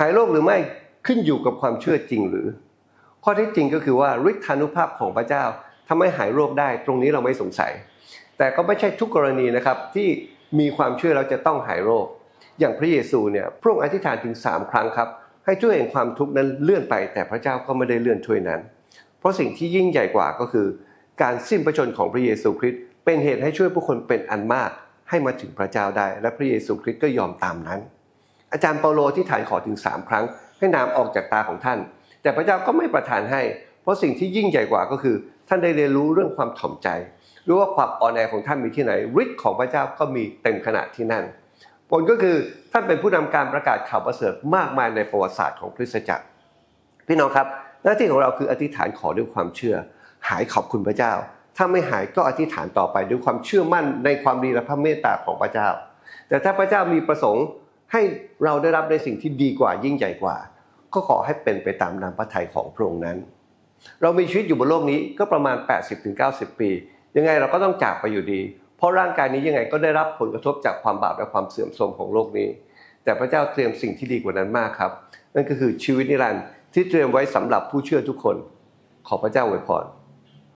หายโรคหรือไม่ขึ้นอยู่กับความเชื่อจริงหรือ ข้อท็จจริงก็คือว่าฤทธานุภาพของพระเจ้าทำให้หายโรคได้ตรงนี้เราไม่สงสัย แต่ก็ไม่ใช่ทุกกรณีนะครับที่มีความเชื่อแล้วจะต้องหายโรค อย่างพระเยซูเนี่ยพระองค์อธิษฐานถึง 3 ครั้งครับ ให้ช่วยแห่งความทุกข์นั้นเลื่อนไป แต่พระเจ้าก็ไม่ได้เลื่อนช่วยนั้น เพราะสิ่งที่ยิ่งใหญ่กว่าก็คือ การสิ้นพระชนของพระเยซูคริสต์เป็นเหตุให้ช่วยผู้คนเป็นอันมากให้มาถึงพระเจ้าได้ และพระเยซูคริสต์ก็ยอมตามนั้น อาจารย์เปาโลที่ฐานขอถึง3ครั้ง ให้น้ำออกจากตาของท่าน แต่พระเจ้าก็ไม่ประทานให้ เพราะสิ่งที่ยิ่งใหญ่กว่าก็คือ ท่านได้เรียนรู้เรื่องความถ่อมใจรู้ว่าความอ่อนแอของท่านมีที่ไหนฤทธิ์ของพระเจ้าก็มีเต็มขนาดที่นั่น ผลก็คือท่านเป็นผู้นำการประกาศข่าวประเสริฐมากมายในประวัติศาสตร์ของคริสตจักร พี่น้องครับหน้าที่ของเราคืออธิษฐานขอด้วยความเชื่อ หายขอบคุณพระเจ้า ถ้าไม่หายก็อธิษฐานต่อไปด้วยความเชื่อมั่นในความดีและพระเมตตาของพระเจ้า แต่ถ้าพระเจ้ามีประสงค์ ให้เราได้รับในสิ่งที่ดีกว่ายิ่งใหญ่กว่า ก็ขอให้เป็นไปตามนามพระทัยของพระองค์นั้น เรามีชีวิตอยู่บนโลกนี้ก็ประมาณ 80-90 ปี ยังไงเราก็ต้องจากไปอยู่ดี เพราะร่างกายนี้ยังไงก็ได้รับผลกระทบจากความบาปและความเสื่อมโทรมของโลกนี้ แต่พระเจ้าเตรียมสิ่งที่ดีกว่านั้นมากครับ นั่นก็คือชีวิตนิรันดร์ที่เตรียมไว้สำหรับผู้เชื่อทุกคน ขอพระเจ้าอวยพร